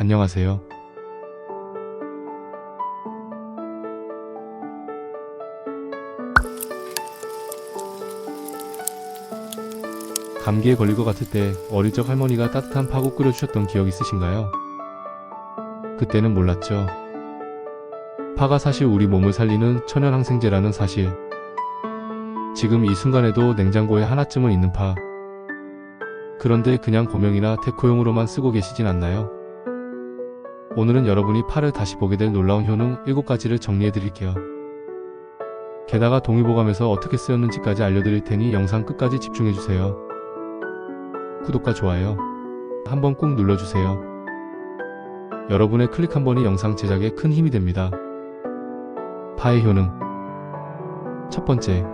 안녕하세요. 감기에 걸릴 것 같을 때 어릴 적 할머니가 따뜻한 파국 끓여주셨던 기억 있으신가요? 그때는 몰랐죠. 파가 사실 우리 몸을 살리는 천연 항생제라는 사실. 지금 이 순간에도 냉장고에 하나쯤은 있는 파. 그런데 그냥 고명이나 데코용으로만 쓰고 계시진 않나요? 오늘은 여러분이 파를 다시 보게 될 놀라운 효능 7가지를 정리해 드릴게요. 게다가 동의보감에서 어떻게 쓰였는지까지 알려드릴 테니 영상 끝까지 집중해 주세요. 구독과 좋아요 한번 꾹 눌러주세요. 여러분의 클릭 한 번이 영상 제작에 큰 힘이 됩니다. 파의 효능 첫 번째,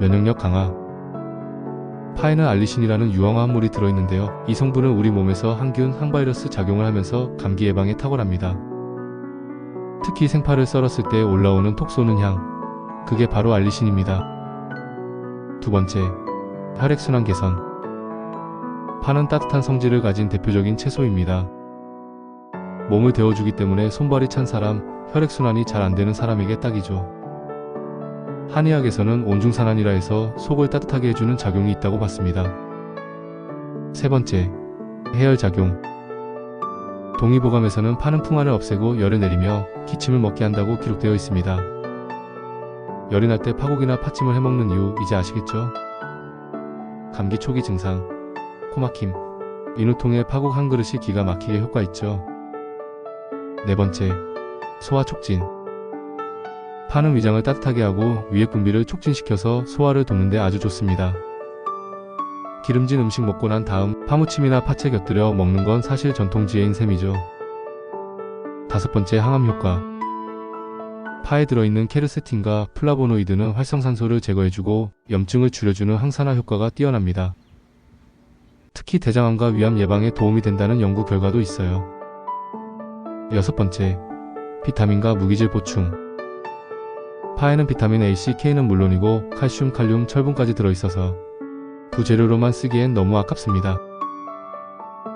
면역력 강화 파에는 알리신이라는 유황화 합 물이 들어있는데요. 이 성분은 우리 몸에서 항균, 항바이러스 작용을 하면서 감기 예방에 탁월합니다. 특히 생파를 썰었을 때 올라오는 톡 쏘는 향, 그게 바로 알리신입니다. 두 번째, 혈액순환 개선. 파는 따뜻한 성질을 가진 대표적인 채소입니다. 몸을 데워주기 때문에 손발이 찬 사람, 혈액순환이 잘 안 되는 사람에게 딱이죠. 한의학에서는 온중산안이라 해서 속을 따뜻하게 해주는 작용이 있다고 봤습니다. 세 번째, 해열작용. 동의보감에서는 파는 풍화를 없애고 열을 내리며 기침을 먹게 한다고 기록되어 있습니다. 열이 날 때 파국이나 파침을 해먹는 이유 이제 아시겠죠? 감기 초기 증상, 코막힘, 인후통에 파국 한 그릇이 기가 막히게 효과 있죠. 네 번째, 소화 촉진. 파는 위장을 따뜻하게 하고 위액 분비를 촉진시켜서 소화를 돕는 데 아주 좋습니다. 기름진 음식 먹고 난 다음 파무침이나 파채 곁들여 먹는 건 사실 전통지혜인 셈이죠. 다섯 번째 항암 효과. 파에 들어있는 케르세틴과 플라보노이드는 활성산소를 제거해주고 염증을 줄여주는 항산화 효과가 뛰어납니다. 특히 대장암과 위암 예방에 도움이 된다는 연구 결과도 있어요. 여섯 번째, 비타민과 무기질 보충. 파에는 비타민 A, C, K는 물론이고 칼슘, 칼륨, 철분까지 들어있어서 두 재료로만 쓰기엔 너무 아깝습니다.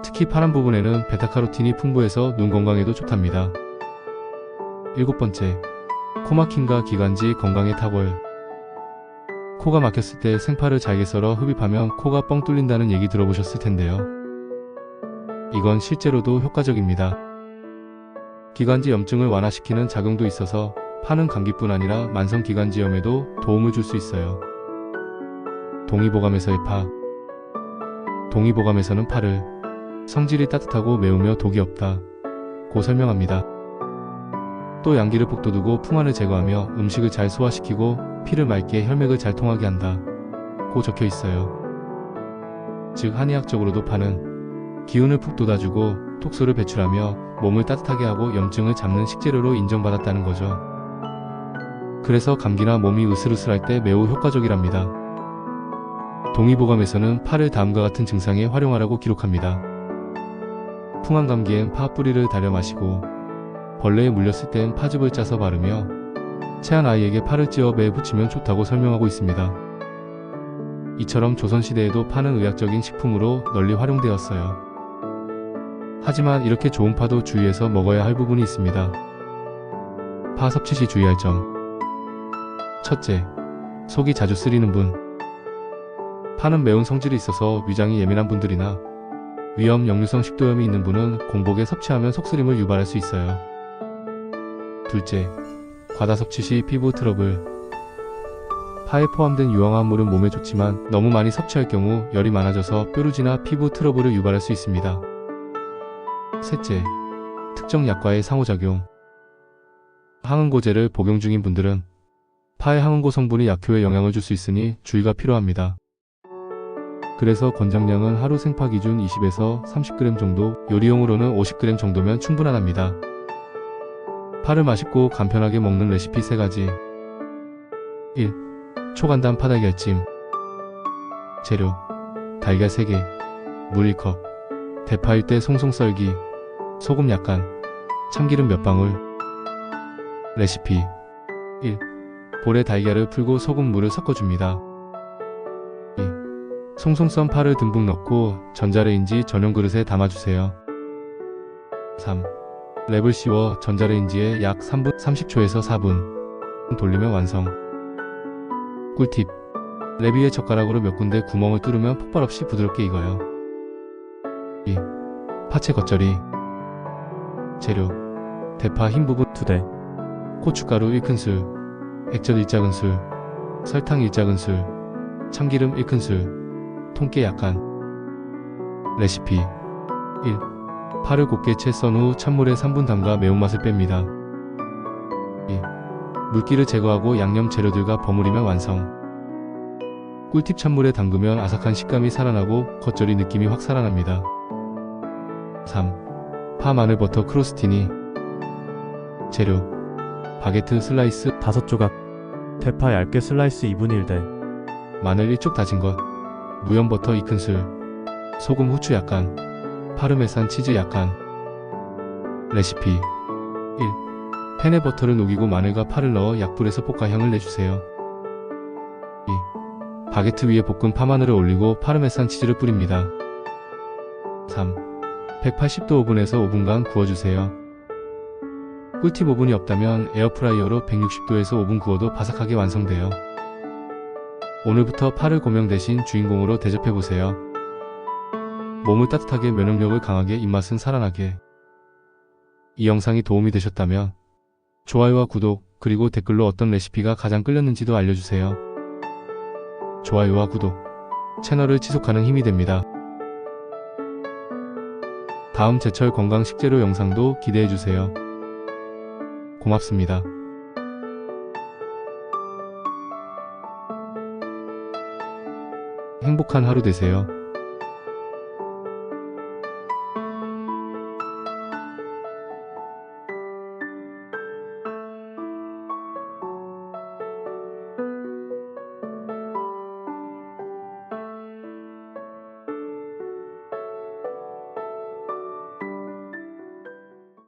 특히 파란 부분에는 베타카로틴이 풍부해서 눈 건강에도 좋답니다. 일곱 번째, 코막힘과 기관지 건강에 탁월. 코가 막혔을 때 생파를 잘게 썰어 흡입하면 코가 뻥 뚫린다는 얘기 들어보셨을 텐데요. 이건 실제로도 효과적입니다. 기관지 염증을 완화시키는 작용도 있어서 파는 감기뿐 아니라 만성기관지염에도 도움을 줄 수 있어요. 동의보감에서의 파 동의보감에서는 파를 성질이 따뜻하고 매우며 독이 없다 고 설명합니다. 또 양기를 북돋우고 풍환을 제거하며 음식을 잘 소화시키고 피를 맑게 혈맥을 잘 통하게 한다 고 적혀 있어요. 즉 한의학적으로도 파는 기운을 푹 돋아주고 톡소를 배출하며 몸을 따뜻하게 하고 염증을 잡는 식재료로 인정받았다는 거죠. 그래서 감기나 몸이 으슬으슬할 때 매우 효과적이랍니다. 동의보감에서는 파를 다음과 같은 증상에 활용하라고 기록합니다. 풍한 감기엔 파 뿌리를 달여 마시고 벌레에 물렸을 땐 파즙을 짜서 바르며 체한 아이에게 파를 찧어 배에 붙이면 좋다고 설명하고 있습니다. 이처럼 조선시대에도 파는 의학적인 식품으로 널리 활용되었어요. 하지만 이렇게 좋은 파도 주의해서 먹어야 할 부분이 있습니다. 파 섭취 시 주의할 점. 첫째, 속이 자주 쓰리는 분. 파는 매운 성질이 있어서 위장이 예민한 분들이나 위염, 역류성 식도염이 있는 분은 공복에 섭취하면 속쓰림을 유발할 수 있어요. 둘째, 과다 섭취 시 피부 트러블. 파에 포함된 유황화합물은 몸에 좋지만 너무 많이 섭취할 경우 열이 많아져서 뾰루지나 피부 트러블을 유발할 수 있습니다. 셋째, 특정 약과의 상호작용. 항응고제를 복용 중인 분들은 파의 항응고 성분이 약효에 영향을 줄 수 있으니 주의가 필요합니다. 그래서 권장량은 하루 생파 기준 20에서 30g 정도, 요리용으로는 50g 정도면 충분하답니다. 파를 맛있고 간편하게 먹는 레시피 3가지. 1. 초간단 파달걀찜. 재료. 달걀 3개. 물 1컵. 대파 1대 송송 썰기. 소금 약간. 참기름 몇 방울. 레시피. 1. 볼에 달걀을 풀고 소금 물을 섞어줍니다. 2. 송송 썬 파를 듬뿍 넣고 전자레인지 전용 그릇에 담아주세요. 3. 랩을 씌워 전자레인지에 약 3분 30초에서 4분 돌리면 완성. 꿀팁. 랩 위에 젓가락으로 몇 군데 구멍을 뚫으면 폭발 없이 부드럽게 익어요. 2. 파채 겉절이. 재료. 대파 흰 부분 2대, 고춧가루 1큰술, 액젓 1작은술, 설탕 1작은술, 참기름 1큰술, 통깨 약간. 레시피 1. 파를 곱게 채 썬 후 찬물에 3분 담가 매운맛을 뺍니다. 2. 물기를 제거하고 양념 재료들과 버무리면 완성. 꿀팁 찬물에 담그면 아삭한 식감이 살아나고 겉절이 느낌이 확 살아납니다. 3. 파 마늘 버터 크로스티니 재료 바게트 슬라이스 5조각, 대파 얇게 슬라이스 2분의 1대, 마늘 1쪽 다진 것 무염 버터 2큰술 소금 후추 약간 파르메산 치즈 약간 레시피 1. 팬에 버터를 녹이고 마늘과 파를 넣어 약불에서 볶아 향을 내주세요 2. 바게트 위에 볶은 파마늘을 올리고 파르메산 치즈를 뿌립니다 3. 180도 오븐에서 5분간 구워주세요 꿀팁 오븐이 없다면 에어프라이어로 160도에서 5분 구워도 바삭하게 완성돼요. 오늘부터 파를 고명 대신 주인공으로 대접해보세요. 몸을 따뜻하게 면역력을 강하게 입맛은 살아나게. 이 영상이 도움이 되셨다면 좋아요와 구독 그리고 댓글로 어떤 레시피가 가장 끌렸는지도 알려주세요. 좋아요와 구독 채널을 지속하는 힘이 됩니다. 다음 제철 건강 식재료 영상도 기대해주세요. 고맙습니다. 행복한 하루 되세요.